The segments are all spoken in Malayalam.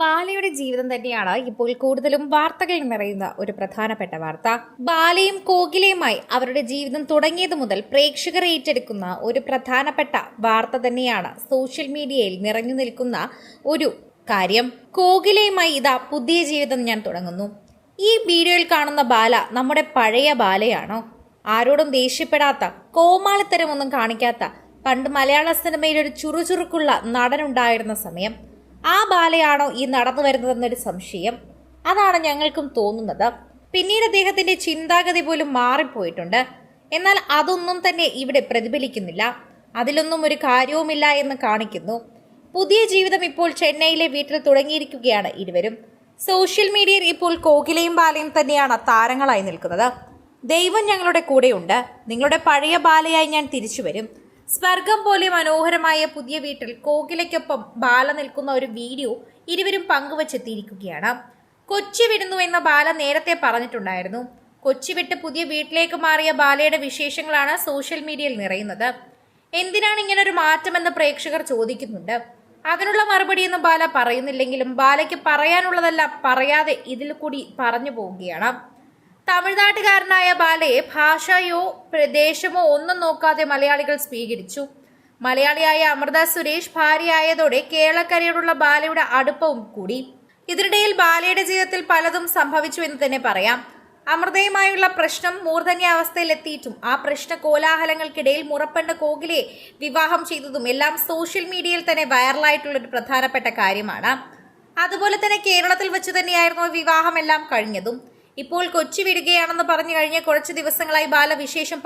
ബാലയുടെ ജീവിതം തന്നെയാണ് ഇപ്പോൾ കൂടുതലും വാർത്തകൾ നിറയുന്ന ഒരു പ്രധാനപ്പെട്ട വാർത്ത. ബാലയും കോകിലയുമായി അവരുടെ ജീവിതം തുടങ്ങിയത് മുതൽ പ്രേക്ഷകർ ഏറ്റെടുക്കുന്ന ഒരു പ്രധാനപ്പെട്ട വാർത്ത തന്നെയാണ് സോഷ്യൽ മീഡിയയിൽ നിറഞ്ഞു നിൽക്കുന്ന ഒരു കാര്യം. കോകിലയുമായി ഇതാ പുതിയ ജീവിതം ഞാൻ തുടങ്ങുന്നു. ഈ വീഡിയോയിൽ കാണുന്ന ബാല നമ്മുടെ പഴയ ബാലയാണോ? ആരോടും ദേഷ്യപ്പെടാത്ത കോമാളിത്തരമൊന്നും കാണിക്കാത്ത പണ്ട് മലയാള സിനിമയിൽ ഒരു ചുറുചുറുക്കുള്ള നടനുണ്ടായിരുന്ന സമയം. ആ ബാലയാണോ ഈ നടന്നു വരുന്നതെന്നൊരു സംശയം. അതാണ് ഞങ്ങൾക്കും തോന്നുന്നത്. പിന്നീട് അദ്ദേഹത്തിന്റെ ചിന്താഗതി പോലും മാറിപ്പോയിട്ടുണ്ട്. എന്നാൽ അതൊന്നും തന്നെ ഇവിടെ പ്രതിഫലിക്കുന്നില്ല. അതിലൊന്നും ഒരു കാര്യവുമില്ല എന്ന് കാണിക്കുന്നു. പുതിയ ജീവിതം ഇപ്പോൾ ചെന്നൈയിലെ വീട്ടിൽ തുടങ്ങിയിരിക്കുകയാണ് ഇരുവരും. സോഷ്യൽ മീഡിയയിൽ ഇപ്പോൾ കോകിലയും ബാലയും തന്നെയാണ് താരങ്ങളായി നിൽക്കുന്നത്. ദൈവം ഞങ്ങളുടെ കൂടെയുണ്ട്. നിങ്ങളുടെ പഴയ ബാലയായി ഞാൻ തിരിച്ചു വരും. സ്വർഗം പോലെ മനോഹരമായ പുതിയ വീട്ടിൽ കോകിലയ്ക്കൊപ്പം ബാല നിൽക്കുന്ന ഒരു വീഡിയോ ഇരുവരും പങ്കുവച്ചെത്തിയിരിക്കുകയാണ്. കൊച്ചി വിടുന്നു എന്ന ബാല നേരത്തെ പറഞ്ഞിട്ടുണ്ടായിരുന്നു. കൊച്ചി വിട്ട് പുതിയ വീട്ടിലേക്ക് മാറിയ ബാലയുടെ വിശേഷങ്ങളാണ് സോഷ്യൽ മീഡിയയിൽ നിറയുന്നത്. എന്തിനാണ് ഇങ്ങനെ ഒരു മാറ്റമെന്ന് പ്രേക്ഷകർ ചോദിക്കുന്നുണ്ട്. അതിനുള്ള മറുപടിയൊന്നും ബാല പറയുന്നില്ലെങ്കിലും ബാലയ്ക്ക് പറയാനുള്ളതല്ല പറയാതെ ഇതിൽ കൂടി പറഞ്ഞു പോവുകയാണ്. തമിഴ്നാട്ടുകാരനായ ബാലയെ ഭാഷയോ പ്രദേശമോ ഒന്നും നോക്കാതെ മലയാളികൾ സ്വീകരിച്ചു. മലയാളിയായ അമൃത സുരേഷ് ഭാര്യയായതോടെ കേരളക്കരയോടുള്ള ബാലയുടെ അടുപ്പവും കൂടി. ഇതിനിടയിൽ ബാലയുടെ ജീവിതത്തിൽ പലതും സംഭവിച്ചു എന്ന് തന്നെ പറയാം. അമൃതയുമായുള്ള പ്രശ്നം മൂർധന്യാവസ്ഥയിലെത്തിയിട്ടും ആ പ്രശ്ന കോലാഹലങ്ങൾക്കിടയിൽ മുറപ്പണ്ട കോകിലെ വിവാഹം ചെയ്തതും എല്ലാം സോഷ്യൽ മീഡിയയിൽ തന്നെ വൈറലായിട്ടുള്ള ഒരു പ്രധാനപ്പെട്ട കാര്യമാണ്. അതുപോലെ തന്നെ കേരളത്തിൽ വെച്ച് തന്നെയായിരുന്നു വിവാഹമെല്ലാം കഴിഞ്ഞതും. ഇപ്പോൾ കൊച്ചി വിടുകയാണെന്ന് പറഞ്ഞു കഴിഞ്ഞ കുറച്ച് ദിവസങ്ങളായി ബാല വിശേഷം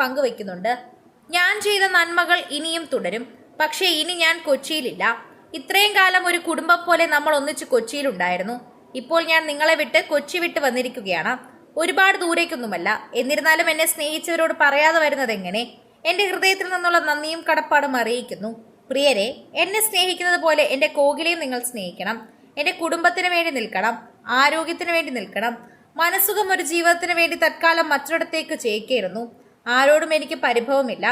ഞാൻ ചെയ്ത നന്മകൾ ഇനിയും തുടരും. പക്ഷേ ഇനി ഞാൻ കൊച്ചിയിലില്ല. ഇത്രയും കാലം ഒരു കുടുംബം പോലെ നമ്മൾ ഒന്നിച്ച് കൊച്ചിയിലുണ്ടായിരുന്നു. ഇപ്പോൾ ഞാൻ നിങ്ങളെ വിട്ട് കൊച്ചി വിട്ട് വന്നിരിക്കുകയാണ്. ഒരുപാട് ദൂരേക്കൊന്നുമല്ല. എന്നിരുന്നാലും എന്നെ സ്നേഹിച്ചവരോട് പറയാതെ വരുന്നത് എങ്ങനെ? എന്റെ ഹൃദയത്തിൽ നിന്നുള്ള നന്ദിയും കടപ്പാടും അറിയിക്കുന്നു. പ്രിയരെ എന്നെ സ്നേഹിക്കുന്നത് പോലെ എന്റെ കോകിലെയും നിങ്ങൾ സ്നേഹിക്കണം. എന്റെ കുടുംബത്തിന് വേണ്ടി നിൽക്കണം. ആരോഗ്യത്തിന് വേണ്ടി നിൽക്കണം. മനസ്സുഖം ഒരു ജീവിതത്തിന് വേണ്ടി തൽക്കാലം മറ്റൊരിടത്തേക്ക് ചേക്കേറുന്നു. ആരോടും എനിക്ക് പരിഭവമില്ല.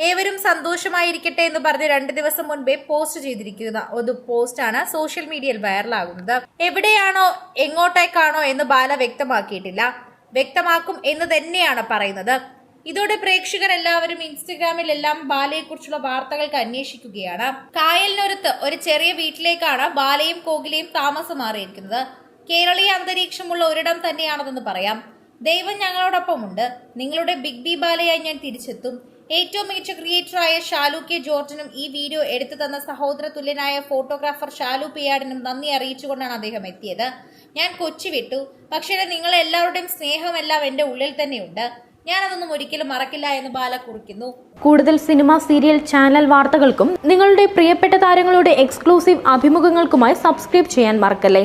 ഏവരും സന്തോഷമായിരിക്കട്ടെ എന്ന് പറഞ്ഞ് രണ്ട് ദിവസം മുൻപേ പോസ്റ്റ് ചെയ്തിരിക്കുന്ന ഒരു പോസ്റ്റാണ് സോഷ്യൽ മീഡിയയിൽ വൈറലാകുന്നത്. എവിടെയാണോ എങ്ങോട്ടേക്കാണോ എന്ന് ബാല വ്യക്തമാക്കിയിട്ടില്ല. വ്യക്തമാക്കും എന്ന് തന്നെയാണ് പറയുന്നത്. ഇതോടെ പ്രേക്ഷകർ എല്ലാവരും ഇൻസ്റ്റഗ്രാമിൽ എല്ലാം ബാലയെക്കുറിച്ചുള്ള വാർത്തകൾക്ക് അന്വേഷിക്കുകയാണ്. കായലിനൊരുത്ത് ഒരു ചെറിയ വീട്ടിലേക്കാണ് ബാലയും കോകിലയും താമസം മാറിയിരിക്കുന്നത്. കേരളീയ അന്തരീക്ഷമുള്ള ഒരിടം തന്നെയാണതെന്ന് പറയാം. ദൈവം ഞങ്ങളോടൊപ്പമുണ്ട്. നിങ്ങളുടെ ബിഗ് ബി ബാലയായി ഞാൻ തിരിച്ചെത്തും. ഏറ്റവും മികച്ച ക്രിയേറ്ററായ ഷാലു കെ ജോർജിനും ഈ വീഡിയോ എടുത്തു തന്ന സഹോദര തുല്യനായ ഫോട്ടോഗ്രാഫർ ഷാലു പിയാടിനും നന്ദി അറിയിച്ചുകൊണ്ടാണ് അദ്ദേഹം എത്തിയത്. ഞാൻ കൊച്ചി വിട്ടു. പക്ഷേ നിങ്ങളെല്ലാവരുടെയും സ്നേഹമെല്ലാം എന്റെ ഉള്ളിൽ തന്നെയുണ്ട്. ഞാനതൊന്നും ഒരിക്കലും മറക്കില്ല എന്ന് ബാല കുറിക്കുന്നു. കൂടുതൽ സിനിമ സീരിയൽ ചാനൽ വാർത്തകൾക്കും നിങ്ങളുടെ പ്രിയപ്പെട്ട താരങ്ങളുടെ എക്സ്ക്ലൂസീവ് അഭിമുഖങ്ങൾക്കുമായി സബ്സ്ക്രൈബ് ചെയ്യാൻ മറക്കല്ലേ?